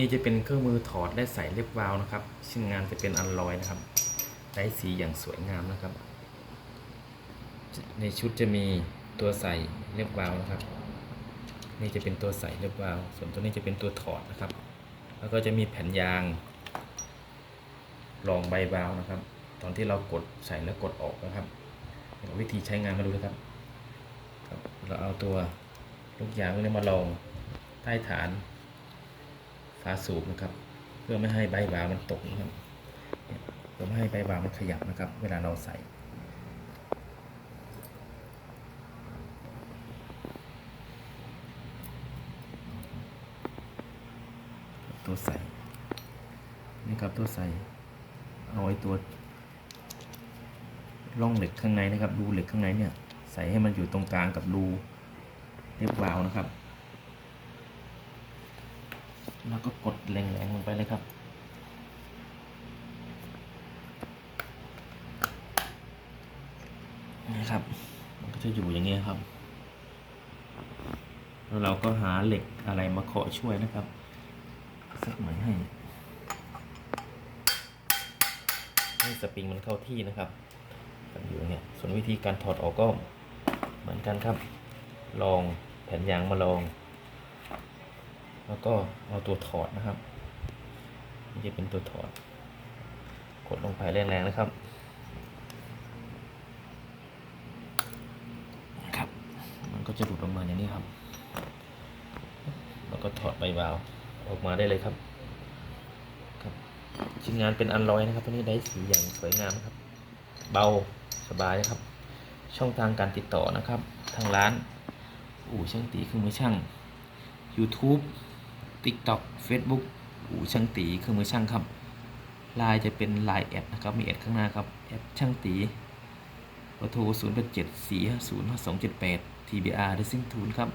นี่จะเป็นเครื่องมือถอดและใส่เล็บวาล์วนะครับซึ่งงานจะเป็นอัลลอยนะครับ ได้สีอย่างสวยงามนะครับ ในชุดจะมีตัวใส่เล็บวาล์วนะครับ นี่จะเป็นตัวใส่เล็บวาล์วส่วนตัวนี้จะเป็นตัวถอดนะครับ แล้วก็จะมีแผ่นยางรองใบวาล์วนะครับ ตอนที่เรากดใส่แล้วกดออกนะครับ วิธีใช้งานมาดูนะครับ เราเอาตัวลูกยางนี้มาลองใต้ฐานาสูบนะครับ เพื่อไม่ให้ใบวาวมันตกนะครับเพื่อไม่ให้ใบวาวมันขยับนะครับ เวลาเราใส่ตัวใส่นี่ครับตัวใส่เอาไว้ตัวร่องเหล็กข้างในนะครับรูเหล็กข้างในเนี่ย ใส่ให้มันอยู่ตรงกลางกับรูเรียบวาวนะครับ แล้วก็กดแรงๆลงไปเลยครับนี่ครับ มันก็จะอยู่อย่างนี้ครับ แล้วเราก็หาเหล็กอะไรมาเคาะช่วยนะครับ สักหน่อยให้ ให้สปริงมันเข้าที่นะครับกันอยู่เงี้ยส่วนวิธีการถอดออกก็เหมือนกันครับ ลองแผ่นยางมาลอง แล้วก็เอาตัวถอดนะครับนี่จะเป็นตัวถอด กดลงไปแรงๆนะครับครับ มันก็จะหลุดออกมาอย่างนี้ครับ แล้วก็ถอดใบวาล์วออกมาได้เลยครับครับชิ้นงานเป็นอันลอยนะครับตัวนี้ได้สีอย่างสวยงามนะครับ เบาสบายนะครับ ช่องทางการติดต่อนะครับ ทางร้านอู่ช่างตีเครื่องมือช่าง YouTube TikTok Facebook อูช่างตีเครื่องมือช่างครับลายจะเป็นลายแอดนะครับมีแอดข้างหน้าครับแอดช่างตีเบอร์โทร0 8 7 4 5 0 5 2 7 8 TBR Racing Tool ครับ